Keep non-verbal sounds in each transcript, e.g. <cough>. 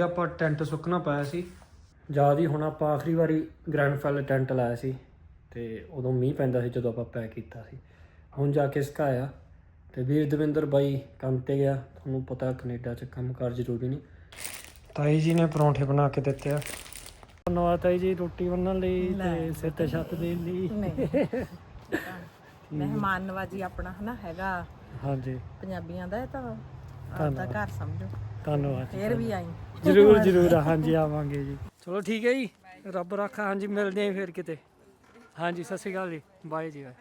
ਹਾਂਜੀ ਆਪਾਂ ਟੈਂਟ ਸੁੱਕਣਾ ਪਾਇਆ ਸੀ। ਜ਼ਿਆਦਾ ਹੀ ਹੁਣ ਆਪਾਂ ਆਖਰੀ ਵਾਰੀ ਗ੍ਰੈਂਡ ਫੈਲ ਟੈਂਟ ਲਾਇਆ ਸੀ ਤੇ ਉਦੋਂ ਮੀਂਹ ਪੈਂਦਾ ਸੀ ਜਦੋਂ ਆਪਾਂ ਪੈਕ ਕੀਤਾ ਸੀ। ਹੁਣ ਜਾ ਕੇ ਸੁਕਾਇਆ ਤੇ ਵੀਰ ਦਵਿੰਦਰ ਬਾਈ ਕੰਮ ਤੇ ਗਿਆ ਤੁਹਾਨੂੰ ਪਤਾ ਕੈਨੇਡਾ 'ਚ ਕੰਮ ਕਾਰ ਜ਼ਰੂਰੀ ਨਹੀਂ। ਤਾਈ ਜੀ ਨੇ ਪਰੌਂਠੇ ਬਣਾ ਕੇ ਦਿੱਤੇ ਆ। ਧੰਨਵਾਦ ਤਾਈ ਜੀ ਰੋਟੀ ਬਣਨ ਲਈ ਤੇ ਸਿਰ ਤੇ ਛੱਤ ਦੇਣ ਲਈ। <laughs> ਮਹਿਮਾਨ ਨਵਾਜੀ ਆਪਣਾ ਹਨਾ ਹੈਗਾ। ਹਾਂਜੀ। ਪੰਜਾਬੀਆਂ ਦਾ ਇਹ ਤਾਂ ਆਪਦਾ ਘਰ ਸਮਝੋ। ਧੰਨਵਾਦ ਜੀ ਫੇਰ ਵੀ ਆਈ। ਜਰੂਰ ਜਰੂਰ ਹਾਂਜੀ ਆਵਾਂਗੇ ਜੀ। ਚਲੋ ਠੀਕ ਹੈ ਜੀ। ਰੱਬ ਰੱਖਾ ਹਾਂਜੀ ਮਿਲਦੇ ਆਂ ਫਿਰ ਕਿਤੇ। ਹਾਂਜੀ ਸਤਿ ਸ਼੍ਰੀ ਅਕਾਲ ਜੀ। ਬਾਏ ਜੀ ਬਾਏ।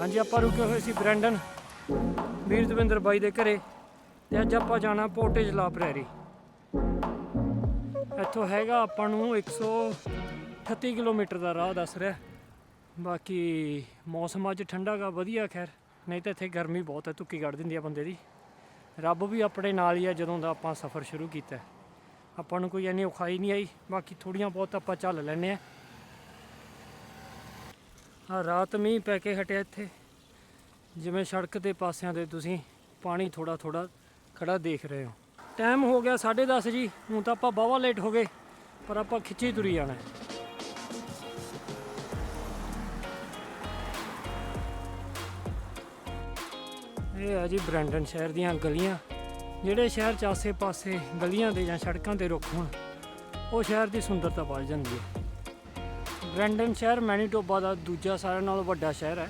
ਹਾਂਜੀ ਆਪਾਂ ਰੁਕੇ ਹੋਏ ਸੀ ਬ੍ਰੈਂਡਨ। ਵੀਰ ਦਵਿੰਦਰ ਬਾਈ ਦੇ ਘਰੇ। ਤੇ ਅੱਜ ਆਪਾਂ ਜਾਣਾ ਪੋਟੇਜ ਲਾ ਪ੍ਰੈਰੀ। ਇੱਥੋਂ ਹੈਗਾ ਆਪਾਂ ਨੂੰ 138 ਕਿਲੋਮੀਟਰ ਦਾ ਰਾਹ ਦੱਸ ਰਿਹਾ। ਬਾਕੀ ਮੌਸਮ ਅੱਜ ਠੰਡਾ ਗਾ, ਵਧੀਆ, ਖੈਰ। ਨਹੀਂ ਤਾਂ ਇੱਥੇ ਗਰਮੀ ਬਹੁਤ ਹੈ, ਧੁੱਕੀ ਕੱਢ ਦਿੰਦੀ ਆ ਬੰਦੇ ਦੀ। ਰੱਬ ਵੀ ਆਪਣੇ ਨਾਲ ਹੀ ਆ, ਜਦੋਂ ਦਾ ਆਪਾਂ ਸਫ਼ਰ ਸ਼ੁਰੂ ਕੀਤਾ। ਆਪਾਂ ਨੂੰ ਕੋਈ ਇੰਨੀ ਔਖਾਈ ਨਹੀਂ ਆਈ, ਬਾਕੀ ਥੋੜੀਆਂ ਬਹੁਤ ਆਪਾਂ ਚੱਲ ਲੈਨੇ ਆ। ਆ ਰਾਤ ਮੀਂਹ ਪੈ ਕੇ ਹਟਿਆ ਇੱਥੇ। ਜਿਵੇਂ ਸੜਕ ਦੇ ਪਾਸਿਆਂ ਦੇ ਤੁਸੀਂ ਪਾਣੀ ਥੋੜਾ ਥੋੜਾ ਖੜਾ ਦੇਖ ਰਹੇ ਹੋ। ਟਾਈਮ ਹੋ ਗਿਆ 10:30 ਜੀ, ਹੁਣ ਤਾਂ ਆਪਾਂ ਬਾਵਾ ਲੇਟ ਹੋ ਗਏ, ਪਰ ਆਪਾਂ ਖਿੱਚੀ ਤੁਰੀ ਜਾਣਾ। ਇਹ ਆ ਜੀ ਬ੍ਰੈਂਡਨ ਸ਼ਹਿਰ ਦੀਆਂ ਗਲੀਆਂ। ਜਿਹੜੇ ਸ਼ਹਿਰ ਚ ਆਸੇ-ਪਾਸੇ ਗਲੀਆਂ ਦੇ ਜਾਂ ਸੜਕਾਂ ਤੇ ਰੁੱਖ ਹੋਣ, ਉਹ ਸ਼ਹਿਰ ਦੀ ਸੁੰਦਰਤਾ ਵੱਧ ਜਾਂਦੀ ਹੈ। ਬ੍ਰੈਂਡਨ ਸ਼ਹਿਰ ਮੈਨੀਟੋਬਾ ਦਾ ਦੂਜਾ ਸਾਰਿਆਂ ਨਾਲੋਂ ਵੱਡਾ ਸ਼ਹਿਰ ਹੈ।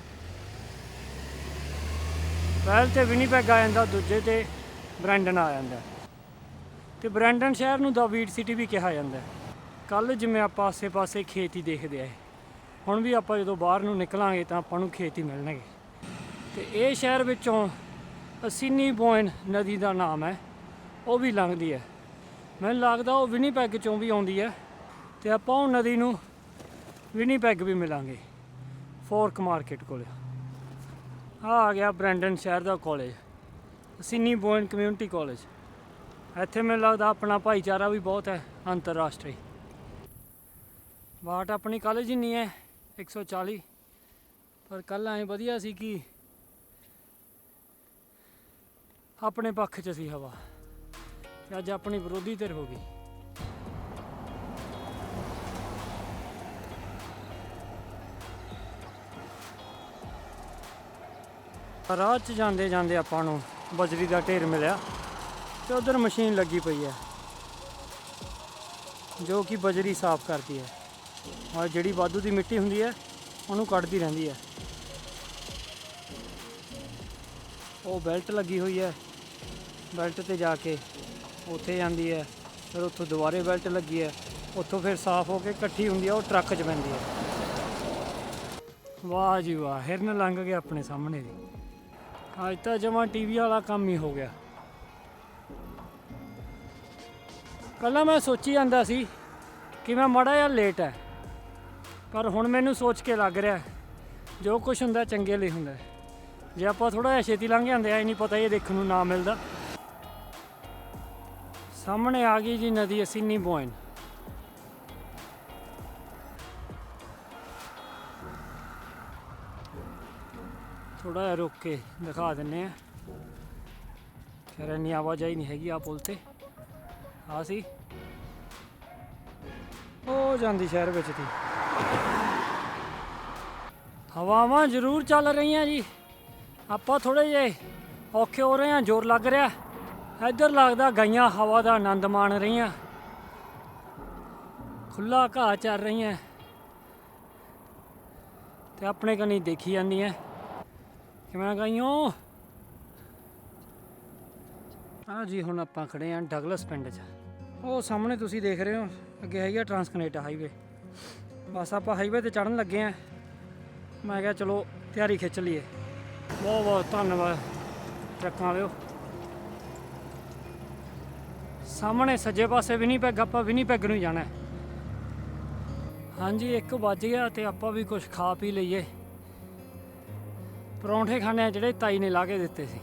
ਪਹਿਲ ਤੇ ਵਿਨੀਪੈਗ ਆ ਜਾਂਦਾ, ਦੂਜੇ ਤੇ ਬ੍ਰੈਂਡਨ ਆ ਜਾਂਦਾ। ਤੇ ਬ੍ਰੈਂਡਨ ਸ਼ਹਿਰ ਨੂੰ ਦਾ ਵੀਟ ਸਿਟੀ ਵੀ ਕਿਹਾ ਜਾਂਦਾ ਕੱਲ ਜਿਵੇਂ ਆਪਾਂ ਆਸੇ-ਪਾਸੇ ਖੇਤ ਹੀ ਦੇਖਦੇ ਆਏ, ਹੁਣ ਵੀ ਆਪਾਂ ਜਦੋਂ ਬਾਹਰ ਨੂੰ ਨਿਕਲਾਂਗੇ ਤਾਂ ਆਪਾਂ ਨੂੰ ਖੇਤ ਹੀ ਮਿਲਣਗੇ। ਤੇ ਇਹ ਸ਼ਹਿਰ ਵਿੱਚੋਂ ਅਸੀਨੀ ਬੋਇਨ ਨਦੀ ਦਾ ਨਾਮ ਹੈ, ਉਹ ਵੀ ਲੰਘਦੀ ਹੈ। ਮੈਨੂੰ ਲੱਗਦਾ ਉਹ ਵਿਨੀਪੈਗ ਚੋਂ ਵੀ ਆਉਂਦੀ ਹੈ ਤੇ ਆਪਾਂ ਉਹ ਨਦੀ ਨੂੰ ਵਿਨੀਪੈਗ ਵੀ ਮਿਲਾਂਗੇ, ਫੋਰਕ ਮਾਰਕੀਟ ਕੋਲ। ਆ ਆ ਗਿਆ ਬ੍ਰੈਂਡਨ ਸ਼ਹਿਰ ਦਾ college, Assiniboine community college. ਇੱਥੇ ਮੈਨੂੰ ਲੱਗਦਾ ਆਪਣਾ ਭਾਈਚਾਰਾ ਵੀ ਬਹੁਤ ਹੈ, ਅੰਤਰਰਾਸ਼ਟਰੀ। ਬਾਟ ਆਪਣੀ ਕਾਲਜ ਹੀ ਨਹੀਂ ਹੈ 140 ਪਰ ਕੱਲ ਐ ਵਧੀਆ ਸੀ ਕਿ ਆਪਣੇ ਪੱਖ 'ਚ ਸੀ ਹਵਾ। ਤੇ ਅੱਜ ਆਪਣੀ ਵਿਰੋਧੀ ਧਿਰ ਹੋ ਗਈ। ਰਾਹ 'ਚ ਜਾਂਦੇ ਜਾਂਦੇ ਆਪਾਂ ਨੂੰ ਬਜਰੀ ਦਾ ਢੇਰ ਮਿਲਿਆ ਤੇ ਉਧਰ ਮਸ਼ੀਨ ਲੱਗੀ ਪਈ ਹੈ, ਜੋ ਕਿ ਬਜਰੀ ਸਾਫ਼ ਕਰਦੀ ਹੈ। ਔਰ ਜਿਹੜੀ ਵਾਧੂ ਦੀ ਮਿੱਟੀ ਹੁੰਦੀ ਹੈ, ਉਹਨੂੰ ਕੱਢਦੀ ਰਹਿੰਦੀ ਹੈ। ਉਹ ਬੈਲਟ ਲੱਗੀ ਹੋਈ ਹੈ। ਬੈਲਟ ਤੇ ਜਾ ਕੇ ਉੱਥੇ ਜਾਂਦੀ ਹੈ, ਫਿਰ ਉੱਥੋਂ ਦੁਬਾਰੇ ਬੈਲਟ ਲੱਗੀ ਹੈ, ਉੱਥੋਂ ਫਿਰ ਸਾਫ਼ ਹੋ ਕੇ ਇਕੱਠੀ ਹੁੰਦੀ ਹੈ, ਉਹ ਟਰੱਕ 'ਚ ਪੈਂਦੀ ਹੈ। ਵਾਹ ਜੀ ਵਾਹ, ਹਿਰਨ ਲੰਘ ਗਿਆ ਆਪਣੇ ਸਾਹਮਣੇ ਦੀ ਅੱਜ ਤਾਂ ਜਮਾ ਟੀਵੀ ਵਾਲਾ ਕੰਮ ਹੀ ਹੋ ਗਿਆ। ਪਹਿਲਾਂ ਮੈਂ ਸੋਚੀ ਜਾਂਦਾ ਸੀ ਕਿ ਮੈਂ ਮੜਾ ਜਿਹਾ ਲੇਟ ਹੈ, ਪਰ ਹੁਣ ਮੈਨੂੰ ਸੋਚ ਕੇ ਲੱਗ ਰਿਹਾ ਜੋ ਕੁਝ ਹੁੰਦਾ ਚੰਗੇ ਲਈ ਹੁੰਦਾ ਜੇ ਆਪਾਂ ਥੋੜਾ ਜਿਹਾ ਛੇਤੀ ਲੰਘ ਜਾਂਦੇ ਆ, ਇਹ ਨਹੀਂ ਪਤਾ ਇਹ ਦੇਖਣ ਨੂੰ ਨਾ ਮਿਲਦਾ। ਸਾਹਮਣੇ ਆ ਗਈ ਜੀ ਨਦੀ ਅਸੀਨੀ ਬੋਇਨ ਥੋੜਾ ਜਿਹਾ ਰੁਕ ਕੇ ਦਿਖਾ ਦਿੰਨੇ ਆ ਖੈਰ, ਇੰਨੀ ਆਵਾਜਾਈ ਨਹੀਂ ਹੈਗੀ ਆ ਪੁਲ ਤੇ। ਆ ਸੀ। ਉਹ ਜਾਂਦੀ ਸ਼ਹਿਰ ਵਿੱਚ ਦੀ। ਹਵਾਵਾਂ ਜ਼ਰੂਰ ਚੱਲ ਰਹੀਆਂ ਜੀ। ਆਪਾਂ ਥੋੜੇ ਜੇ ਔਖੇ ਹੋ ਰਹੇ ਹਾਂ, ਜ਼ੋਰ ਲੱਗ ਰਿਹਾ। ਇੱਧਰ ਲੱਗਦਾ ਗਾਈਆਂ ਹਵਾ ਦਾ ਆਨੰਦ ਮਾਣ ਰਹੀਆਂ। ਖੁੱਲਾ ਘਾਹ ਚੱਲ ਰਹੀਆਂ। ਤੇ ਆਪਣੇ ਕਨੀ ਦੇਖੀ ਜਾਂਦੀਆਂ। ਕਿਵੇਂ ਗਾਈਓ? ਆ ਜੀ, ਹੁਣ ਆਪਾਂ ਖੜੇ ਆਂ ਡਗਲਸ ਪਿੰਡ 'ਚ। ਉਹ ਸਾਹਮਣੇ ਤੁਸੀਂ ਦੇਖ ਰਹੇ ਹੋ, ਅੱਗੇ ਹੈਗੀ ਆ ਟਰਾਂਸਕਨੇਟਾ ਹਾਈਵੇ। ਬਸ ਆਪਾਂ ਹਾਈਵੇ ਤੇ ਚੜਨ ਲੱਗੇ ਆਂ। ਮੈਂ ਕਿਹਾ ਚਲੋ ਤਿਆਰੀ ਖਿੱਚ ਲਈਏ। ਬਹੁਤ ਬਹੁਤ ਧੰਨਵਾਦ। ਟਰੱਕਾਂ ਵਾਲਿਓ। ਸਾਹਮਣੇ ਸੱਜੇ ਪਾਸੇ ਵੀ ਪੈਗ, ਆਪਾਂ ਵੀ ਪੈਗ ਨੂੰ ਹੀ ਜਾਣਾ ਹੈ। ਹਾਂਜੀ 1 ਵੱਜ ਗਿਆ ਤੇ ਆਪਾਂ ਵੀ ਕੁਝ ਖਾ ਪੀ ਲਈਏ ਪਰੌਂਠੇ ਖਾਣੇ ਆ ਜਿਹੜੇ ਤਾਈ ਨੇ ਲਾ ਕੇ ਦਿੱਤੇ ਸੀ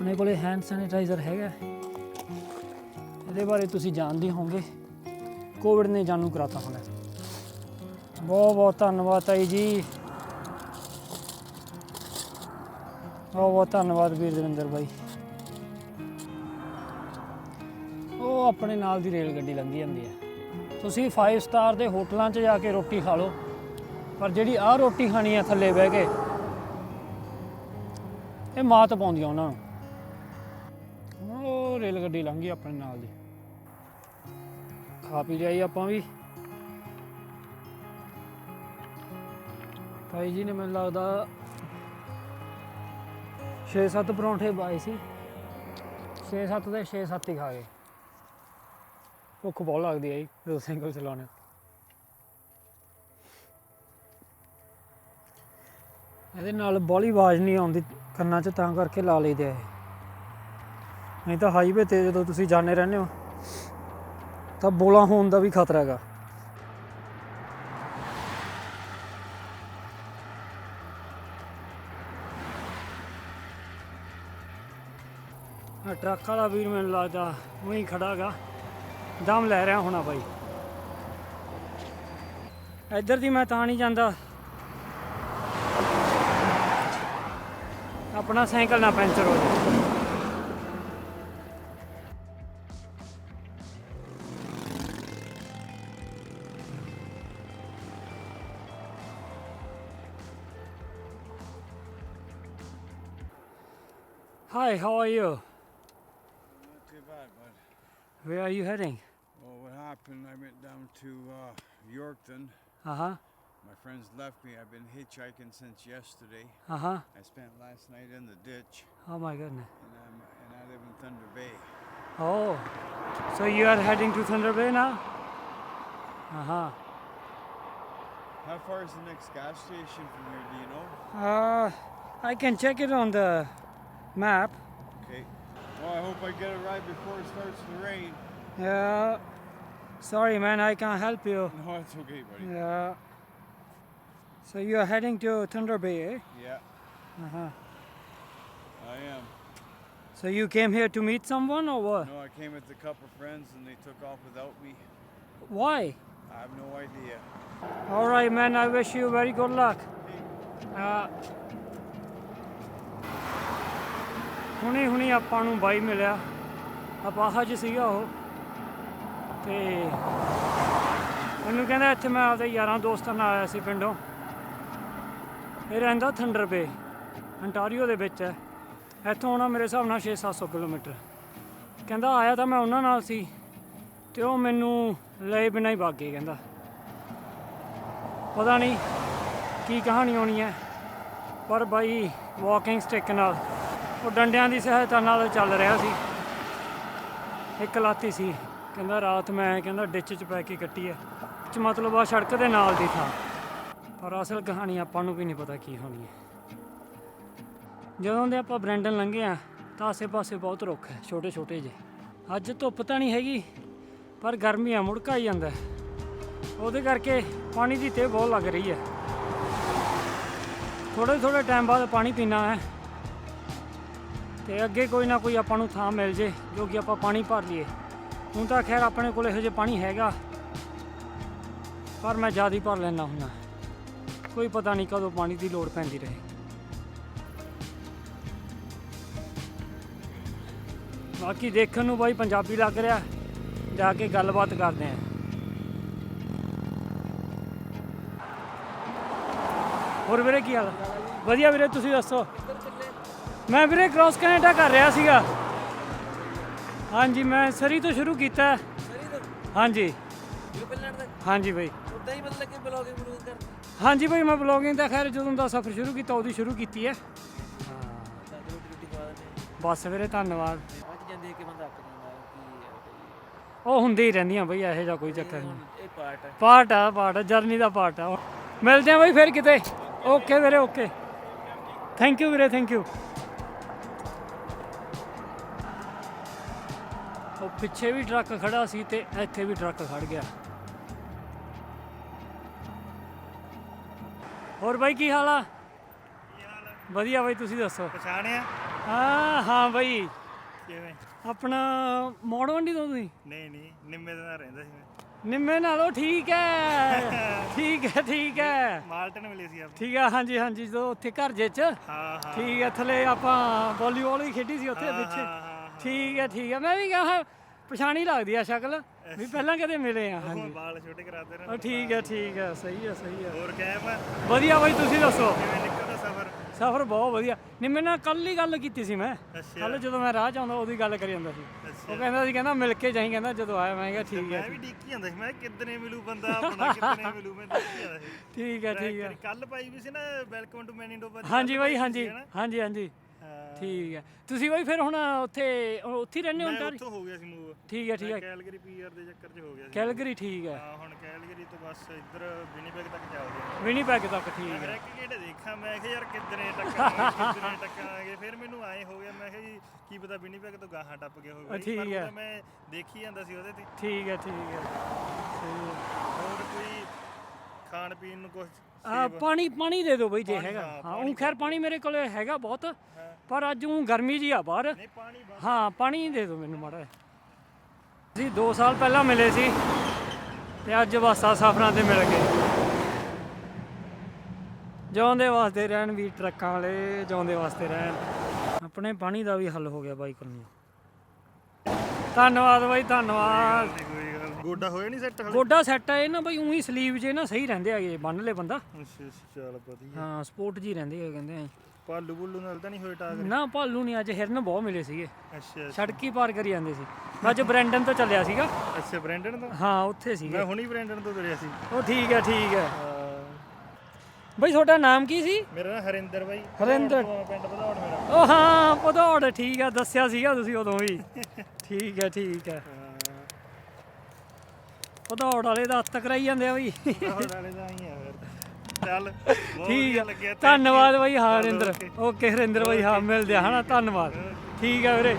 ਆਪਣੇ ਕੋਲੇ ਹੈਂਡ ਸੈਨੀਟਾਈਜ਼ਰ ਹੈਗਾ ਇਹਦੇ ਬਾਰੇ ਤੁਸੀਂ ਜਾਣਦੇ ਹੋਵੋਗੇ। ਕੋਵਿਡ ਨੇ ਜਾਣੂ ਕਰਾਤਾ ਹੋਣਾ ਬਹੁਤ ਬਹੁਤ ਧੰਨਵਾਦ ਤਾਈ ਜੀ। ਬਹੁਤ ਬਹੁਤ ਧੰਨਵਾਦ ਵੀਰ ਦਵਿੰਦਰ ਬਾਈ। ਉਹ ਆਪਣੇ ਨਾਲ ਦੀ ਰੇਲ ਗੱਡੀ ਲੰਘੀ ਜਾਂਦੀ ਹੈ। ਤੁਸੀਂ 5 ਸਟਾਰ ਦੇ ਹੋਟਲਾਂ 'ਚ ਜਾ ਕੇ ਰੋਟੀ ਖਾ ਲਓ। ਪਰ ਜਿਹੜੀ ਆਹ ਰੋਟੀ ਖਾਣੀ ਆ ਥੱਲੇ ਬਹਿ ਕੇ, ਇਹ ਮਾਤ ਪਾਉਂਦੀਆਂ ਉਹਨਾਂ ਨੂੰ। ਉਹ ਰੇਲ ਗੱਡੀ ਲੰਘੀ ਆਪਣੇ ਨਾਲ ਦੀ। ਖਾ ਪੀ ਲਿਆਈ ਆਪਾਂ ਵੀ। ਭਾਈ ਜੀ ਨੇ ਮੈਨੂੰ ਲੱਗਦਾ 6-7 ਪਰੌਂਠੇ ਪਾਏ ਸੀ। 6-7 ਦੇ 6-7 ਹੀ ਖਾ ਗਏ। ਭੁੱਖ ਬਹੁਤ ਲੱਗਦੀ ਹੈ ਜੀ, ਜਦੋਂ ਸਾਈਕਲ ਚਲਾਉਣੇ ਇਹਦੇ ਨਾਲ ਬੋਲੀ ਆਵਾਜ਼ ਨਹੀਂ ਆਉਂਦੀ, ਕੰਨਾਂ 'ਚ ਤਾਂ ਕਰਕੇ ਲਾ ਲਈਦੇ ਆ ਨਹੀਂ ਤਾਂ ਹਾਈਵੇ ਤੇ ਜਦੋਂ ਤੁਸੀਂ ਜਾਣੇ ਰਹਿੰਦੇ ਹੋ, ਤਾਂ ਬੋਲਾ ਹੋਣ ਦਾ ਵੀ ਖਤਰਾ ਹੈਗਾ। ਟਰੱਕ ਵਾਲਾ ਵੀਰ ਮੈਨੂੰ ਲੱਗਦਾ ਉਹੀ ਖੜਾਗਾ ਦਮ ਲੈ ਰਿਹਾ ਹੋਣਾ ਬਾਈ। ਇੱਧਰ ਦੀ ਮੈਂ ਤਾਂ ਨਹੀਂ ਜਾਂਦਾ। ਆਪਣਾ ਸਾਈਕਲ ਨਾ ਪੈਂਚਰ ਹੋ ਜਾਵੇ। Hi, how are you? Not too bad, bud. Where are you heading? Well, what happened, I went down to uh, Yorkton. Uh huh. My friends left me. I've been hitchhiking since yesterday. Uh huh. I spent last night in the ditch, Oh my goodness. and, I'm, and I live in Thunder Bay. Oh, so you are heading to Thunder Bay now? Uh huh. How far is the next gas station from here, do you know? Uh, I can check it on the map. Okay. Well, I hope I get it right before it starts to rain. Yeah. Sorry, man, I can't help you. <laughs> No, it's okay, buddy. Yeah. So you are heading to Thunder Bay, eh? Yeah, Uh huh. I am. So you came here to meet someone or what? No, I came with a couple friends and they took off without me. Why? I have no idea. All right, man. I wish you very good luck. Uh, ਹੁਣੇ ਹੁਣੇ ਆਪਾਂ ਨੂੰ ਬਾਈ ਮਿਲਿਆ। ਅਪਾਹਾ 'ਚ ਸੀਗਾ ਉਹ। ਤੇ ਮੈਨੂੰ ਕਹਿੰਦਾ ਇੱਥੇ ਮੈਂ ਆਪਦੇ ਯਾਰਾਂ ਦੋਸਤਾਂ ਨਾਲ ਆਇਆ ਸੀ ਪਿੰਡੋਂ। ਇਹ ਰਹਿੰਦਾ ਥੰਡਰ ਬੇ ਅੰਟਾਰੀਓ ਦੇ ਵਿੱਚ ਹੈ। ਇੱਥੋਂ ਆਉਣਾ ਮੇਰੇ ਹਿਸਾਬ ਨਾਲ 6-700 ਕਿਲੋਮੀਟਰ। ਕਹਿੰਦਾ ਆਇਆ ਤਾਂ ਮੈਂ ਉਹਨਾਂ ਨਾਲ ਸੀ, ਤੇ ਉਹ ਮੈਨੂੰ ਲਏ ਬਿਨਾਂ ਹੀ ਭੱਗ ਕਹਿੰਦਾ। ਪਤਾ ਨਹੀਂ ਕੀ ਕਹਾਣੀ ਹੋਣੀ ਹੈ, ਪਰ ਬਾਈ ਵਾਕਿੰਗ ਸਟਿਕ ਨਾਲ ਉਹ ਡੰਡਿਆਂ ਦੀ ਸਹਾਇਤਾ ਨਾਲ ਚੱਲ ਰਿਹਾ ਸੀ। ਇੱਕ ਲਾਤੀ ਸੀ। ਕਹਿੰਦਾ ਰਾਤ ਮੈਂ, ਕਹਿੰਦਾ ਡਿੱਚ 'ਚ ਪੈ ਕੇ ਕੱਟੀ ਹੈ ਚ ਮਤਲਬ ਆ ਸੜਕ ਦੇ ਨਾਲ ਦੀ ਥਾਂ। ਪਰ ਅਸਲ ਕਹਾਣੀ ਆਪਾਂ ਨੂੰ ਵੀ ਨਹੀਂ ਪਤਾ ਕੀ ਹੋਣੀ ਹੈ ਜਦੋਂ ਦੇ ਆਪਾਂ ਬ੍ਰੈਂਡਨ ਲੰਘੇ ਆ, ਤਾਂ ਆਸੇ-ਪਾਸੇ ਬਹੁਤ ਰੁੱਖ ਹੈ ਛੋਟੇ ਛੋਟੇ ਜਿਹੇ ਅੱਜ ਧੁੱਪ ਤਾਂ ਨਹੀਂ ਹੈਗੀ, ਪਰ ਗਰਮੀ ਆ, ਮੁੜਕਾ ਹੀ ਜਾਂਦਾ ਉਹਦੇ ਕਰਕੇ ਪਾਣੀ ਦੀ ਤੇ ਬਹੁਤ ਲੱਗ ਰਹੀ ਹੈ ਥੋੜੇ ਥੋੜੇ ਟਾਈਮ ਬਾਅਦ ਪਾਣੀ ਪੀਣਾ ਹੈ ਤੇ ਅੱਗੇ ਕੋਈ ਨਾ ਕੋਈ ਆਪਾਂ ਨੂੰ ਥਾਂ ਮਿਲ ਜੇ, ਜੋ ਕਿ ਆਪਾਂ ਪਾਣੀ ਭਰ ਲਈਏ। ਹੁਣ ਤਾਂ ਖੈਰ ਆਪਣੇ ਕੋਲ ਇਹੋ ਜਿਹਾ ਪਾਣੀ ਹੈਗਾ, ਪਰ ਮੈਂ ਜ਼ਿਆਦਾ ਹੀ ਭਰ ਲੈਣਾ ਹੁੰਦਾ। ਕੋਈ ਪਤਾ ਨਹੀਂ ਕਦੋਂ ਪਾਣੀ ਦੀ ਲੋੜ ਪੈਂਦੀ ਰਹੇ। ਬਾਕੀ ਦੇਖਣ ਨੂੰ ਬਾਈ ਪੰਜਾਬੀ ਲੱਗ ਰਿਹਾ, ਜਾ ਕੇ ਗੱਲਬਾਤ ਕਰਦੇ ਆਂ। ਹੋਰ ਵੀਰੇ ਕੀ ਹਾਲ? ਵਧੀਆ ਵੀਰੇ, ਤੁਸੀਂ ਦੱਸੋ? ਮੈਂ ਵੀਰੇ ਕ੍ਰਾਸ ਕੈਨੇਡਾ ਕਰ ਰਿਹਾ ਸੀਗਾ। ਹਾਂਜੀ ਮੈਂ ਸਰੀ ਤੋਂ ਸ਼ੁਰੂ ਕੀਤਾ। ਹਾਂਜੀ। ਹਾਂਜੀ ਬਾਈ। ਉਦਾਂ ਹੀ ਮਤਲਬ ਕਿ ਬਲੌਗਿੰਗ ਬਲੂਗ ਕਰਦੇ? ਹਾਂਜੀ ਬਾਈ ਮੈਂ ਬਲੌਗਿੰਗ ਦਾ ਖੈਰ ਜਦੋਂ ਦਾ ਸਫ਼ਰ ਸ਼ੁਰੂ ਕੀਤਾ ਉਹਦੀ ਸ਼ੁਰੂ ਕੀਤੀ ਹੈ। ਬਸ ਵੀਰੇ ਧੰਨਵਾਦ। ਅੱਜ ਜਾਂਦੇ ਕਿ ਬੰਦਾ ਅੱਕ ਜਾਂਦਾ ਕੀ ਉਹ ਹੁੰਦੇ ਹੀ ਰਹਿੰਦੀਆਂ ਬਈ ਇਹੋ ਜਿਹਾ ਕੋਈ ਚੱਕਰ ਨਹੀਂ। ਇਹ ਪਾਰਟ ਹੈ। ਪਾਰਟ ਆ ਪਾਰਟ ਆ ਜਰਨੀ ਦਾ ਪਾਰਟ ਆ। ਮਿਲਦੇ ਆ ਬਈ ਫਿਰ ਕਿਤੇ। ਓਕੇ ਵੀਰੇ ਓਕੇ ਥੈਂਕ ਯੂ ਵੀਰੇ ਥੈਂਕ ਯੂ ਉਹ ਪਿੱਛੇ ਵੀ ਟਰੱਕ ਖੜਾ ਸੀ ਤੇ ਇੱਥੇ ਵੀ ਟਰੱਕ ਖੜ ਗਿਆ। ਹੋਰ ਬਾਈ ਕੀ ਹਾਲ ਆ? ਵਧੀਆ ਬਾਈ ਤੁਸੀਂ ਦੱਸੋ? ਪਛਾਣਿਆ ਹਾਂ ਹਾਂ ਬਈ। ਕਿਵੇਂ? ਆਪਣਾ ਮੋੜ ਮੰਡੀ ਤੋਂ ਤੁਸੀਂ? ਨਹੀਂ ਨਹੀਂ ਨਿੰਮੇ ਦੇ ਰਹਿੰਦਾ ਸੀ ਮੈਂ। ਨਿੰਮੇ ਨਾਲੋਂ ਠੀਕ ਹੈ <laughs> ਠੀਕ ਹੈ ਠੀਕ ਹੈ ਮਾਲਟਨ ਮਿਲੇ ਸੀ ਆਪਾਂ। ਠੀਕ ਹੈ ਹਾਂਜੀ ਹਾਂਜੀ ਜਦੋਂ ਉੱਥੇ ਘਰ ਜੇ ਚ। ਹਾਂ ਹਾਂ। ਠੀਕ ਹੈ ਥੱਲੇ ਆਪਾਂ ਵਾਲੀਬਾਲ ਵੀ ਖੇਡੀ ਸੀ ਉੱਥੇ ਪਿੱਛੇ। ਠੀਕ ਹੈ ਠੀਕ ਹੈ। ਮੈਂ ਵੀ ਕਹਾਂ ਪਛਾਣੀ ਲੱਗਦੀ ਆ ਸ਼ਕਲ ਵੀ ਪਹਿਲਾਂ ਕਦੇ ਮਿਲੇ ਆ। ਹਾਂਜੀ। ਵਾਲ ਛੋਟੇ ਕਰਾਤੇ ਨੇ। ਉਹ ਠੀਕ ਹੈ ਠੀਕ ਹੈ ਸਹੀ ਹੈ ਸਹੀ ਹੈ। ਹੋਰ ਕਹਿ ਮੈਂ ਵਧੀਆ ਬਾਈ ਤੁਸੀਂ ਦੱਸੋ? ਕਿਵੇਂ ਨਿਕਲਦਾ ਸਫ਼ਰ? ਸਫ਼ਰ ਬਹੁਤ ਵਧੀਆ। ਨਿੰਮੇ ਨਾਲ ਕੱਲ ਹੀ ਗੱਲ ਕੀਤੀ ਸੀ ਮੈਂ। ਕੱਲ ਜਦੋਂ ਮੈਂ ਰਾਹ ਚ ਆਉਂਦਾ ਉਹਦੀ ਗੱਲ ਕਰੀ ਜਾਂਦਾ ਸੀ। ਉਹ ਕਹਿੰਦਾ ਸੀ ਕਹਿੰਦਾ ਮਿਲ ਕੇ ਜਾਈ ਕਹਿੰਦਾ ਜਦੋਂ ਆਇਆ ਮੈਂ ਕਿਹਾ ਠੀਕ ਹੈ ਮੈਂ ਵੀ ਡਿੱਕੀ ਜਾਂਦਾ ਸੀ। ਮੈਂ ਕਿੱਦਣੇ ਮਿਲੂ ਬੰਦਾ ਆਪਣਾ ਕਿੱਦਣੇ ਮਿਲੂ ਮੈਂ ਡਿੱਕੀ ਜਾਂਦਾ ਸੀ। ਠੀਕ ਹੈ ਠੀਕ ਹੈ। ਕੱਲ ਪਾਈ ਵੀ ਸੀ ਨਾ ਵੈਲਕਮ ਟੂ ਮੈਨੀਟੋਬਾ ਹਾਂਜੀ ਬਾਈ ਹਾਂਜੀ ਹਾਂਜੀ ਹਾਂਜੀ। ਠੀਕ ਹੈ। ਤੁਸੀਂ ਬਾਈ ਫਿਰ ਹੁਣ ਉੱਥੇ ਉੱਥੇ ਹੀ ਰਹਿੰਦੇ ਹੋ ਮੈਂ ਅੰਟਾਰੀ? ਉੱਥੋਂ ਹੋ ਗਿਆ ਸੀ ਮੂਵ ਠੀਕ ਹੈ ਠੀਕ ਹੈ। ਕੈਲਗਰੀ ਪੀਆਰ ਦੇ ਚੱਕਰ 'ਚ ਹੋ ਗਿਆ ਸੀ। ਕੈਲਗਰੀ ਠੀਕ ਹੈ। ਹਾਂ ਹੁਣ ਕੈਲਗਰੀ ਤੋਂ ਬਸ ਇੱਧਰ ਵਿਨੀਪੈਗ ਤੱਕ ਚੱਲਦੇ ਆ ਵਿਨੀਪੈਗ ਤੱਕ ਠੀਕ ਮੈਂ ਹੈ ਇੱਕ ਗੇੜੇ ਦੇਖਾਂ ਮੈਂ ਕਿਹਾ ਯਾਰ ਕਿੱਦਣੇ ਟੱਕਰਾਂਗੇ ਕਿੱਦਣੇ ਟੱਕਰਾਂਗੇ ਫਿਰ ਮੈਨੂੰ ਆਏ ਹੋ ਗਿਆ ਮੈਂ ਕਿਹਾ ਜੀ ਕੀ ਪਤਾ ਵਿਨੀਪੈਗ ਤੋਂ ਗਾਹਾਂ ਟੱਪ ਗਏ ਹੋਵੇ। ਠੀਕ ਪਰ ਉਹ ਹੈ। ਤਾਂ ਮੈਂ ਦੇਖੀ ਜਾਂਦਾ ਸੀ ਉਹਦੇ ਤੇ। ਠੀਕ ਹੈ ਠੀਕ ਹੈ। ਹੋਰ ਕੋਈ ਖਾਣ ਪੀਣ ਨੂੰ ਕੁਝ ਆ ਪਾਣੀ ਪਾਣੀ ਦੇ ਦਿਓ ਬਈ ਜੇ ਹੈਗਾ। ਹਾਂ, ਉਹ ਖੈਰ ਪਾਣੀ ਮੇਰੇ ਕੋਲੇ ਹੈਗਾ ਬਹੁਤ ਪਰ ਅੱਜ ਉਹ ਗਰਮੀ ਜੀ ਆ ਬਾਹਰ। ਹਾਂ ਪਾਣੀ ਦੇ ਦਿਓ ਮੈਨੂੰ ਮਾੜਾ। ਅਸੀਂ 2 ਸਾਲ ਪਹਿਲਾਂ ਮਿਲੇ ਸੀ ਤੇ ਅੱਜ ਵਾਸਾ ਸਫਰਾਂ ਤੇ ਮਿਲ ਗਏ। ਜਿਉਂਦੇ ਵਾਸਤੇ ਰਹਿਣ ਵੀ ਟਰੱਕਾਂ ਵਾਲੇ ਜਿਉਂਦੇ ਵਾਸਤੇ ਰਹਿਣ। ਆਪਣੇ ਪਾਣੀ ਦਾ ਵੀ ਹੱਲ ਹੋ ਗਿਆ ਬਾਈ ਕੋਲ ਧੰਨਵਾਦ ਬਾਈ ਧੰਨਵਾਦ। ਗੋਡਾ ਹੋਇਆ ਨਹੀਂ ਸੈੱਟ ਹਲੇ? ਗੋਡਾ ਸੈੱਟ ਇਹ ਨਾ ਬਾਈ ਉਹੀ ਸਲੀਵ ਜੇ ਨਾ ਸਹੀ ਰਹਿੰਦੇ ਹੈਗੇ ਬੰਨ ਲੈ ਬੰਦਾ। ਅੱਛਾ ਅੱਛਾ, ਚੱਲ ਵਧੀਆ। ਹਾਂ ਸਪੋਰਟ ਜੀ ਰਹਿੰਦੇ ਹੈਗੇ ਕਹਿੰਦੇ ਆ। ਪਾਲੂ ਬੁੱਲੂ ਨਾਲ ਤਾਂ ਨਹੀਂ ਹੋਏ ਟਾਗਰ ਨਾ ਭਾਲੂ ਨਹੀਂ ਅੱਜ ਹਿਰਨ ਬਹੁਤ ਮਿਲੇ ਸੀਗੇ। ਅੱਛਾ ਅੱਛਾ। ਸੜਕ ਪਾਰ ਕਰੀ ਜਾਂਦੇ ਸੀ। ਮੈਂ ਅੱਜ ਬ੍ਰੈਂਡਨ ਤੋਂ ਚੱਲਿਆ ਸੀਗਾ। ਅੱਛਾ ਬ੍ਰੈਂਡਨ ਤੋਂ? ਹਾਂ ਉੱਥੇ ਸੀਗੇ। ਮੈਂ ਹੁਣੀ ਬ੍ਰੈਂਡਨ ਤੋਂ ਤੁਰਿਆ ਸੀ। ਉਹ ਠੀਕ ਹੈ ਠੀਕ ਹੈ। ਬਈ ਤੁਹਾਡਾ ਨਾਮ ਕੀ ਸੀ? ਮੇਰਾ ਨਾਮ ਹਰਿੰਦਰ ਬਾਈ। ਹਰਿੰਦਰ। ਭਦੌੜ ਤੋਂ ਆ, ਪਿੰਡ ਭਦੌੜ ਮੇਰਾ। ਉਹ ਹਾਂ ਪਧੌੜ ਠੀਕ ਹੈ ਦੱਸਿਆ ਸੀਗਾ ਤੁਸੀਂ ਉਦੋਂ ਵੀ। <laughs> ਠੀਕ ਹੈ ਠੀਕ ਹੈ। ਪਧੌੜ ਵਾਲੇ ਦਾ ਹੱਥ ਕਰਾਈ ਜਾਂਦੇ ਆ ਬਈ। ਭਦੌੜ ਵਾਲੇ ਦਾ ਹੀ ਆ ਫਿਰ। ਚੱਲ ਬਹੁਤ ਠੀਕ ਵਧੀਆ ਹੈ ਲੱਗਿਆ thank ਧੰਨਵਾਦ. ਬਾਈ ਹਾਂ ਹਰਿੰਦਰ. ਓਕੇ ਹਰਿੰਦਰ ਬਾਈ ਹਾਂ ਮਿਲਦੇ ਆ ਹਨਾ ਧੰਨਵਾਦ। ਠੀਕ ਹੈ ਵੀਰੇ।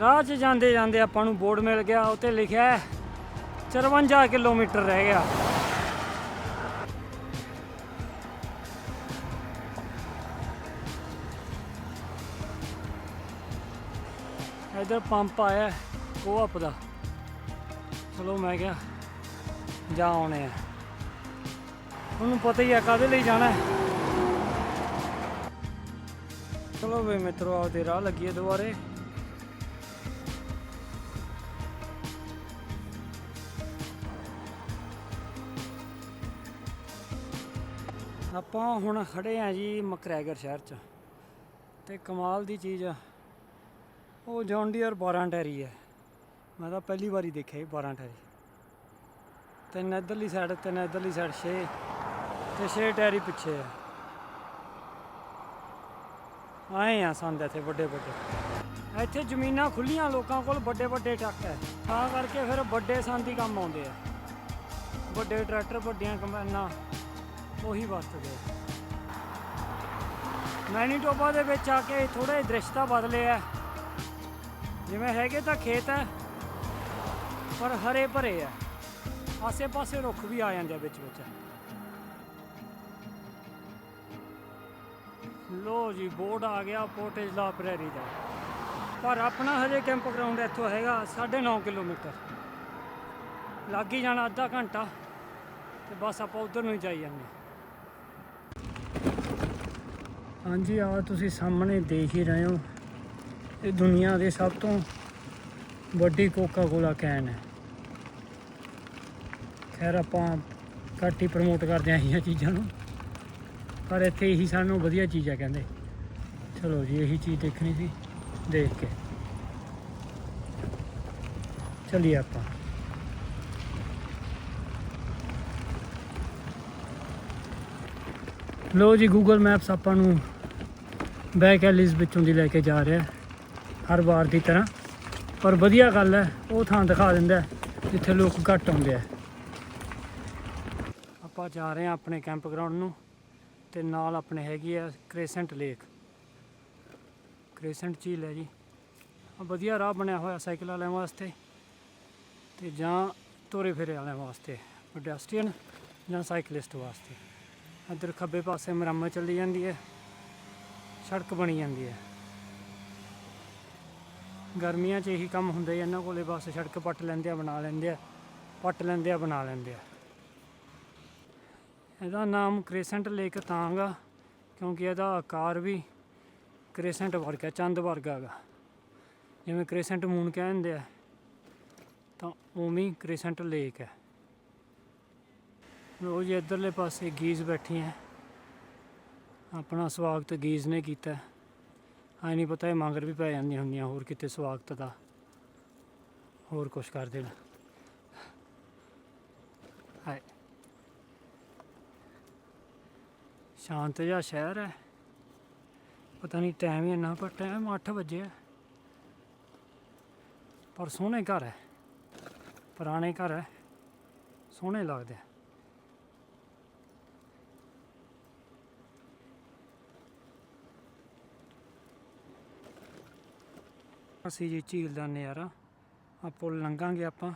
ਰਾਹ 'ਚ ਜਾਂਦੇ ਜਾਂਦੇ ਆਪਾਂ ਨੂੰ ਬੋਰਡ ਮਿਲ ਗਿਆ ਉੱਤੇ ਲਿਖਿਆ ਹੈ 54 ਕਿਲੋਮੀਟਰ ਰਹਿ ਗਿਆ। ਇਧਰ ਪੰਪ ਆਇਆ ਕੋਅਪ ਦਾ ਚਲੋ ਮੈਂ ਕਿਹਾ ਜਾ ਆਉਣੇ ਆ। ਉਹਨੂੰ ਪਤਾ ਹੀ ਆ ਕਾਦੇ ਲਈ ਜਾਣਾ ਚਲੋ ਵੇ ਮਿੱਤਰੋ, ਆਪਦੇ ਰਾਹ ਲੱਗੀਏ ਦੁਬਾਰੇ। ਆਪਾਂ ਹੁਣ ਖੜੇ ਆ ਜੀ ਮਕਰੈਗਰ ਸ਼ਹਿਰ 'ਚ। ਤੇ ਕਮਾਲ ਦੀ ਚੀਜ਼ ਆ। ਉਹ ਜੌਨ ਡੀਅਰ 12 ਟੈਰੀ ਹੈ। ਮੈਂ ਤਾਂ ਪਹਿਲੀ ਵਾਰੀ ਦੇਖਿਆ ਇਹ 12 ਟੈਰੀ। ਤਿੰਨ ਇੱਧਰਲੀ ਸਾਈਡ ਤਿੰਨ ਇੱਧਰਲੀ ਸਾਈਡ 6 ਤੇ 6 ਟੈਰੀ ਪਿੱਛੇ ਆ। ਆਏ ਆ ਸੰਦ ਇੱਥੇ ਵੱਡੇ ਵੱਡੇ। ਇੱਥੇ ਜ਼ਮੀਨਾਂ ਖੁੱਲੀਆਂ ਲੋਕਾਂ ਕੋਲ ਵੱਡੇ ਵੱਡੇ ਟਰੱਕ ਹੈ ਤਾਂ ਕਰਕੇ ਫਿਰ ਵੱਡੇ ਸੰਦ ਹੀ ਕੰਮ ਆਉਂਦੇ ਆ। ਵੱਡੇ ਟਰੈਕਟਰ, ਵੱਡੀਆਂ ਕੰਬਾਈਨਾਂ, ਉਹੀ ਵਰਤਦੇ ਆ। ਮੈਨੀਟੋਬਾ ਦੇ ਵਿੱਚ ਆ ਕੇ ਥੋੜੇ ਦ੍ਰਿਸ਼ ਤਾਂ ਬਦਲੇ ਆ। ਜਿਵੇਂ ਹੈਗੇ ਤਾਂ ਖੇਤ ਹੈ ਪਰ ਹਰੇ ਭਰੇ ਆ ਆਸੇ ਪਾਸੇ ਰੁੱਖ ਵੀ ਆ ਜਾਂਦੇ ਆ ਵਿੱਚ ਵਿੱਚ। ਲੋ ਜੀ, ਬੋਰਡ ਆ ਗਿਆ ਪੋਟੇਜ ਲਾ ਪ੍ਰੈਰੀ ਦਾ। ਪਰ ਆਪਣਾ ਹਜੇ ਕੈਂਪ ਗਰਾਊਂਡ ਇੱਥੋਂ ਹੈਗਾ 9.5 ਕਿਲੋਮੀਟਰ। ਲੱਗ ਹੀ ਜਾਣਾ ਅੱਧਾ ਘੰਟਾ ਤੇ ਬਸ ਆਪਾਂ ਉਧਰ ਨੂੰ ਹੀ ਜਾਈ ਜਾਂਦੇ ਹਾਂਜੀ, ਆ ਤੁਸੀਂ ਸਾਹਮਣੇ ਦੇਖ ਹੀ ਰਹੇ ਹੋ। ਇਹ ਦੁਨੀਆ ਦੇ ਸਭ ਤੋਂ ਵੱਡੀ ਕੋਕਾ ਕੋਲਾ ਕੈਨ ਹੈ। ਖੈਰ, ਆਪਾਂ ਘੱਟ ਹੀ ਪ੍ਰਮੋਟ ਕਰਦੇ ਆਂ ਇਹ ਚੀਜ਼ਾਂ ਨੂੰ। ਪਰ ਇੱਥੇ ਇਹੀ ਸਾਨੂੰ ਵਧੀਆ ਚੀਜ਼ ਆ ਕਹਿੰਦੇ। ਚਲੋ ਜੀ, ਇਹੀ ਚੀਜ਼ ਦੇਖਣੀ ਸੀ, ਦੇਖ ਕੇ। ਚਲਿਏ ਆਪਾਂ। ਲੋ ਜੀ ਗੂਗਲ ਮੈਪਸ ਆਪਾਂ ਨੂੰ ਬੈਕ ਐਲੀਜ਼ ਵਿੱਚੋਂ ਦੀ ਲੈ ਕੇ ਜਾ ਰਿਹਾ, ਹਰ ਵਾਰ ਦੀ ਤਰ੍ਹਾਂ। ਪਰ ਵਧੀਆ ਗੱਲ ਹੈ, ਉਹ ਥਾਂ ਦਿਖਾ ਦਿੰਦਾ ਜਿੱਥੇ ਲੋਕ ਘੱਟ ਆਉਂਦੇ ਆ। ਆਪਾਂ ਜਾ ਰਹੇ ਹਾਂ ਆਪਣੇ ਕੈਂਪ ਗਰਾਊਂਡ ਨੂੰ ਤੇ ਨਾਲ ਆਪਣੇ ਹੈਗੀ ਆ ਕ੍ਰੈਸੈਂਟ ਲੇਕ ਕ੍ਰੈਸੈਂਟ ਝੀਲ ਹੈ ਜੀ। ਵਧੀਆ ਰਾਹ ਬਣਿਆ ਹੋਇਆ ਸਾਈਕਲ ਵਾਲਿਆਂ ਵਾਸਤੇ ਤੇ ਜਾਂ ਤੋਰੇ ਫੇਰੇ ਵਾਲਿਆਂ ਵਾਸਤੇ ਪੈਡੈਸਟਰੀਅਨ ਜਾਂ ਸਾਈਕਲਿਸਟ ਵਾਸਤੇ। ਇੱਧਰ ਖੱਬੇ ਪਾਸੇ ਮੁਰੰਮਤ ਚੱਲੀ ਜਾਂਦੀ ਹੈ, ਸੜਕ ਬਣੀ ਜਾਂਦੀ ਹੈ। ਗਰਮੀਆਂ 'ਚ ਇਹੀ ਕੰਮ ਹੁੰਦਾ ਜੀ ਇਹਨਾਂ ਕੋਲੇ ਬਸ ਸੜਕ ਪੱਟ ਲੈਂਦੇ ਆ, ਬਣਾ ਲੈਂਦੇ ਆ, ਪੱਟ ਲੈਂਦੇ ਆ, ਬਣਾ ਲੈਂਦੇ ਆ। ਇਹਦਾ ਨਾਮ ਕ੍ਰੈਸੈਂਟ ਲੇਕ ਤਾਂ ਗਾ ਕਿਉਂਕਿ ਇਹਦਾ ਆਕਾਰ ਵੀ ਕ੍ਰੈਸੈਂਟ ਵਰਗਾ ਚੰਦ ਵਰਗਾ ਹੈਗਾ। ਜਿਵੇਂ ਕ੍ਰੈਸੈਂਟ ਮੂਨ ਕਹਿੰਦੇ ਆ, ਤਾਂ ਉਵੇਂ ਹੀ ਕ੍ਰੈਸੈਂਟ ਲੇਕ ਹੈ। ਉਹ ਜੀ, ਇੱਧਰਲੇ ਪਾਸੇ ਗੀਜ਼ ਬੈਠੀ ਹੈ। ਆਪਣਾ ਸਵਾਗਤ ਗੀਜ਼ ਨੇ ਕੀਤਾ। ਐ ਨਹੀਂ ਪਤਾ ਇਹ ਮੰਗਰ ਵੀ ਪੈ ਜਾਂਦੀਆਂ ਹੁੰਦੀਆਂ, ਹੋਰ ਕਿਤੇ ਸਵਾਗਤ ਦਾ। ਹੋਰ ਕੁਛ ਕਰ ਦੇਣ। ਹਾਏ। ਸ਼ਾਂਤ ਜਿਹਾ ਸ਼ਹਿਰ ਹੈ। ਪਤਾ ਨਹੀਂ ਟਾਈਮ ਹੀ ਇੰਨਾ, ਪਰ ਟਾਈਮ 8 ਵਜੇ ਹੈ ਪਰ ਸੋਹਣੇ ਘਰ ਹੈ। ਪੁਰਾਣੇ ਘਰ ਹੈ। ਸੋਹਣੇ ਲੱਗਦੇ ਆ। ਅਸੀਂ ਜੀ ਝੀਲ ਦਾ ਨਜ਼ਾਰਾ ਆ ਪੁੱਲ ਲੰਘਾਂਗੇ ਆਪਾਂ,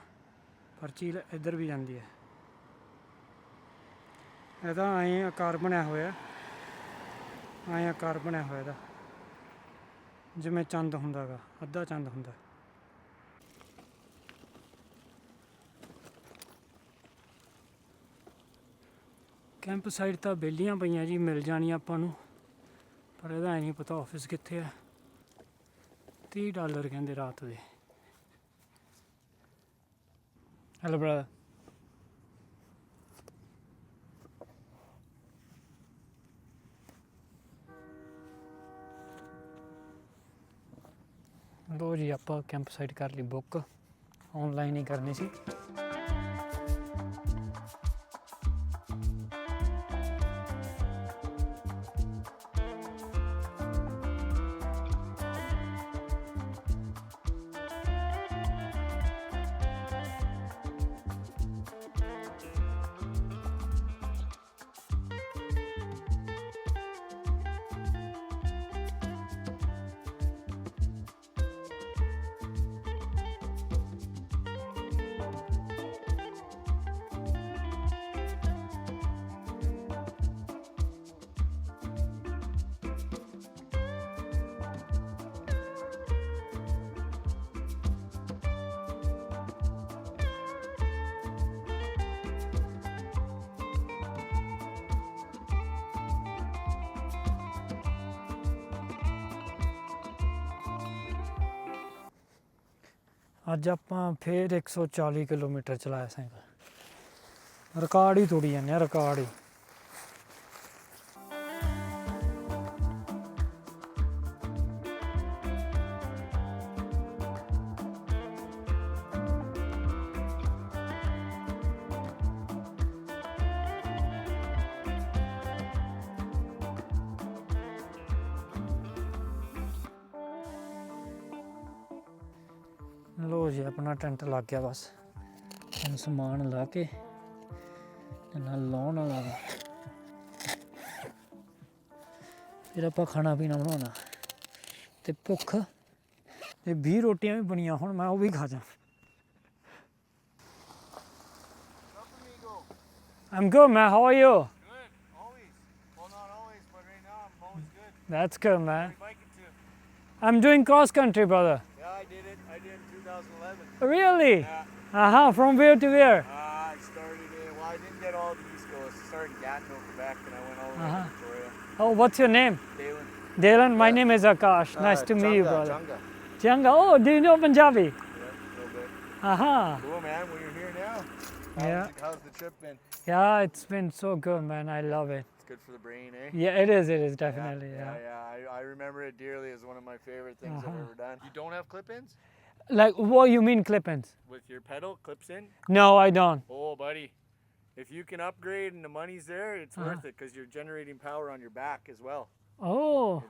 ਪਰ ਝੀਲ ਇੱਧਰ ਵੀ ਜਾਂਦੀ ਹੈ। ਇਹਦਾ ਐਂ ਆਕਾਰ ਬਣਿਆ ਹੋਇਆ। ਐਂ ਆਕਾਰ ਬਣਿਆ ਹੋਇਆ ਇਹਦਾ। ਜਿਵੇਂ ਚੰਦ ਹੁੰਦਾਗਾ ਅੱਧਾ ਚੰਦ ਹੁੰਦਾ। ਕੈਂਪ ਸਾਈਡ ਤਾਂ ਬੇਲੀਆਂ ਪਈਆਂ ਜੀ, ਮਿਲ ਜਾਣੀਆਂ ਆਪਾਂ ਨੂੰ। ਪਰ ਇਹਦਾ ਐਂ ਨਹੀਂ ਪਤਾ ਆਫਿਸ ਕਿੱਥੇ ਆ। 30 ਡਾਲਰ ਕਹਿੰਦੇ ਰਾਤ ਦੇ। ਹੈਲੋ ਬ੍ਰਦਰ ਲੋ ਜੀ ਆਪਾਂ ਕੈਂਪ ਸਾਈਟ ਕਰ ਲਈ ਬੁੱਕ। ਆਨਲਾਈਨ ਹੀ ਕਰਨੀ ਸੀ। ਅੱਜ ਆਪਾਂ ਫੇਰ 140 ਕਿਲੋਮੀਟਰ ਚਲਾਇਆ ਸਾਈਕਲ। ਰਿਕਾਰਡ ਹੀ ਤੋੜੀ ਜਾਂਦੇ ਆ ਰਿਕਾਰਡ ਹੀ। ਟੈਂਟ ਲੱਗ ਗਿਆ ਬਸ ਹੁਣ ਸਮਾਨ ਲਾ ਕੇ ਤੇ ਨਾਲ ਲਾਉਣ ਵਾਲਾ ਵਾ ਫਿਰ ਆਪਾਂ ਖਾਣਾ ਪੀਣਾ ਬਣਾਉਣਾ ਤੇ ਭੁੱਖ ਤੇ 20 ਰੋਟੀਆਂ ਵੀ ਬਣੀਆਂ ਹੁਣ ਮੈਂ ਉਹ ਵੀ ਖਾ ਜਾ I'm good, man. How are you? Good, always. Well, not always, but right now I'm always good. That's good, man. What are you biking to? I'm doing cross country, brother. Yeah, I did it. I did it in 2011. Really? Yeah. Uh huh. From where to where? Uh, I started in, well, I didn't get all the East Coast. I started in Gatineau, Quebec, and I went all the way Uh-huh. to Victoria. Oh, what's your name? Dalen. Dylan. My Yeah. name is Akash. Nice Uh, to meet you, brother. Changa. Changa. Oh, do you know Punjabi? Yeah, a little bit. Uh huh. Cool, man. Well, you're here now. How's, Yeah. the, how's the trip been? Yeah, it's been so good, man. I love it. It's good for the brain, eh? Yeah, it is. It is definitely. Yeah, Yeah. yeah. I, I remember it dearly as one of my favorite things Uh-huh. I've ever done. You don't have clip-ins Like, what you mean clip-ins? with your pedal clips in? No, I don't. Oh, buddy. If you can upgrade and the money's there, it's Uh-huh. worth it because you're generating power on your back as well. Oh,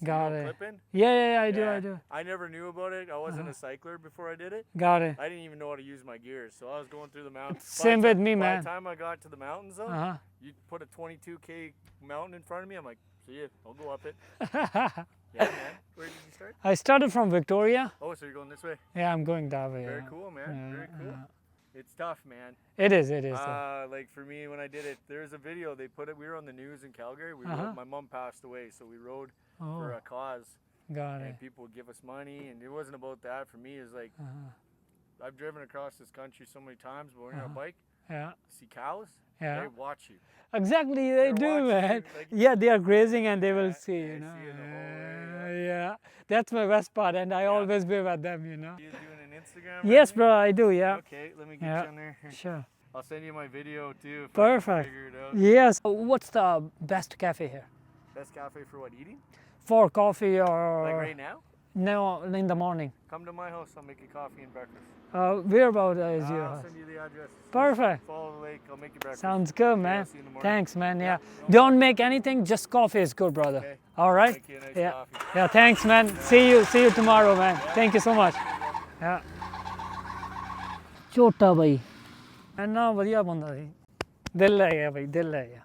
you Got it. Clip-in? yeah, yeah, yeah. I do. I do. I never knew about it. I wasn't Uh-huh. a cycler before I did it. Got it. I didn't even know how to use my gears, so I was going through the mountains. <laughs> Same with me, man. By the time I got to the mountains, though, Uh huh. you put a 22k mountain in front of me. I'm like, see ya. I'll go up it. <laughs> Yeah, man. Where did you start? I started from Victoria. Oh, so you're going this way? Yeah, I'm going that way. Very yeah. cool, man. Yeah, Very cool. yeah. It's tough, man. It is, it is. Uh, like for me, when I did it, there's a video they put it. We were on the news in Calgary. We Uh-huh. rode, my mom passed away, so we rode oh, for a cause, got it. and people would give us money, and it wasn't about that. For me, it's like Uh-huh. I've driven across this country so many times, but when you're on a Uh-huh. bike, Yeah, see cows, yeah. they watch you. Exactly, they They're do, man. like- yeah, they are grazing and they will Yeah, see, you know. see in the whole Uh, yeah, that's my best part, and I always be with them, you know. You doing an Instagram? Yes, bro, I do. Yeah, Okay, let me get Yeah. you on there. sure. I'll send you my video too. If I can Perfect. Figure it out. Yes. What's the best cafe here Best cafe for what? Eating? for coffee or Like right now? no in the morning? Come to my house. I'll make you coffee and breakfast. Uh, where about uh, is Uh, your I'll house? send you the address. Just Perfect. Follow the lake. I'll make you breakfast. Sounds good, Okay, I'll man. see you in the morning. Thanks, man. Yeah. no Don't make anything. Just coffee is good, brother. Okay. All right. Make you a nice Yeah. coffee. Yeah. Thanks, man. See you. See you tomorrow, man. Thank you so much. Yeah. ਝੋਟਾ ਬਾਈ ਇੰਨਾ ਵਧੀਆ ਬੰਦਾ ਸੀ ਦਿਲ ਲੈ ਗਿਆ ਬਾਈ ਦਿਲ ਲੈ ਗਿਆ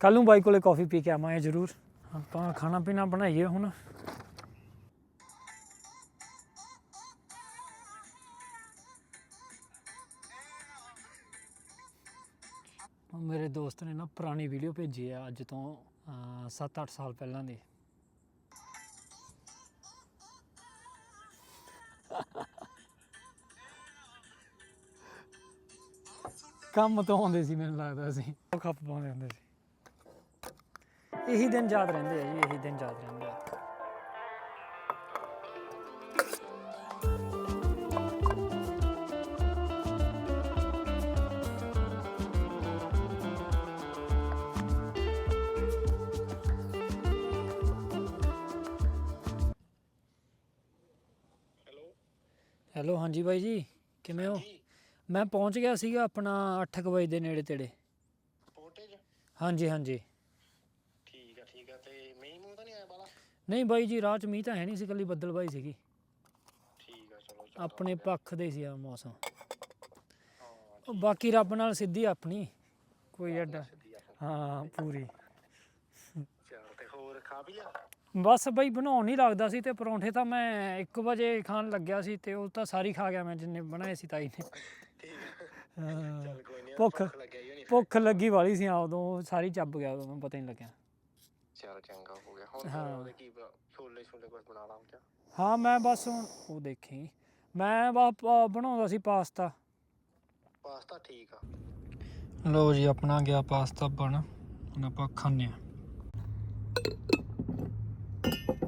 ਕੱਲ ਨੂੰ ਬਾਈ ਕੋਲੇ ਕਾਫੀ ਪੀ ਕੇ ਆਵਾਂਗੇ ਜ਼ਰੂਰ ਆਪਾਂ ਖਾਣਾ ਪੀਣਾ ਬਣਾਈਏ ਹੁਣ ਮੇਰੇ ਦੋਸਤ ਨੇ ਨਾ ਪੁਰਾਣੀ ਵੀਡੀਓ ਭੇਜੀ ਆ ਅੱਜ ਤੋਂ 7-8 ਸਾਲ ਪਹਿਲਾਂ ਦੀ। ਕੰਮ ਤੋਂ ਆਉਂਦੇ ਸੀ ਮੈਨੂੰ ਲੱਗਦਾ ਸੀ। ਉਹ ਖੱਪ ਪਾਉਂਦੇ ਹੁੰਦੇ ਸੀ। ਇਹੀ ਦਿਨ ਯਾਦ ਰਹਿੰਦੇ ਆ ਜੀ, ਇਹੀ ਦਿਨ ਯਾਦ ਰਹਿੰਦੇ ਆ। ਹੈਲੋ ਹਾਂਜੀ ਬਾਈ ਜੀ ਕਿਵੇਂ ਹੋ? ਮੈਂ ਪਹੁੰਚ ਗਿਆ ਸੀਗਾ ਆਪਣਾ 8 ਵਜੇ ਦੇ ਨੇੜੇ ਤੇੜੇ। ਪੋਟੇਜ ਹਾਂਜੀ ਹਾਂਜੀ। ਠੀਕ ਆ ਠੀਕ ਆ ਤੇ ਮੀਂਹ ਮੂੰਹ ਤਾਂ ਨਹੀਂ ਆਇਆ ਬਾਲਾ ਨਹੀਂ ਬਾਈ ਜੀ ਰਾਹ ਚ ਮੀਂਹ ਤਾਂ ਹੈ ਨਹੀਂ ਸੀ ਕੱਲੀ ਬੱਦਲਬਾਈ ਸੀਗੀ। ਠੀਕ ਆ ਚਲੋ ਚਲੋ ਆਪਣੇ ਪੱਖ ਦੇ ਸੀ ਆ ਮੌਸਮ। ਹਾਂ ਉਹ ਬਾਕੀ ਰੱਬ ਨਾਲ ਸਿੱਧੀ ਆਪਣੀ ਕੋਈ ਸਿੱਧੀ ਆ ਹਾਂ ਪੂਰੀ। ਚਲ ਤੇ ਹੋਰ ਖਾ ਪੀ ਲਿਆ? ਬਸ ਬਈ ਬਣਾਉਣ ਨਹੀਂ ਲੱਗਦਾ ਸੀ ਤੇ ਪਰੌਂਠੇ ਤਾਂ ਮੈਂ 1 ਵਜੇ ਖਾਣ ਲੱਗਿਆ ਸੀ ਤੇ ਉਹ ਤਾਂ ਸਾਰੀ ਖਾ ਗਿਆ ਮੈਂ ਜਿੰਨੇ ਬਣਾਏ ਸੀ ਤਾਈ ਨੇ। ਚਲ ਕੋਈ ਨਹੀਂ ਭੁੱਖ ਭੁੱਖ ਲੱਗੀ ਵਾਲੀ ਸੀ ਆ ਉਦੋਂ ਸਾਰੀ ਚੱਬ ਗਿਆ ਉਦੋਂ ਮੈਨੂੰ ਪਤਾ ਹੀ ਨਹੀਂ ਲੱਗਿਆ। ਚਲ ਚੰਗਾ ਹੋ ਗਿਆ ਹੁਣ ਹਾਂ। ਫਿਰ ਉਹਦੇ ਕੀ ਬ- ਛੋਲੇ ਛੋਲੇ ਕੁਝ ਬਣਾ ਲਾਂ ਕਿਆ? ਹਾਂ ਮੈਂ ਬਸ ਹੁਣ ਉਹ ਦੇਖੀ ਮੈਂ ਬਸ ਬਣਾਉਂਦਾ ਸੀ ਪਾਸਤਾ। ਪਾਸਤਾ ਠੀਕ ਆ। ਲੋ ਜੀ ਆਪਣਾ ਗਿਆ ਪਾਸਤਾ ਬਣ ਹੁਣ ਆਪਾਂ ਖਾਣੇ ਆ। Thank you.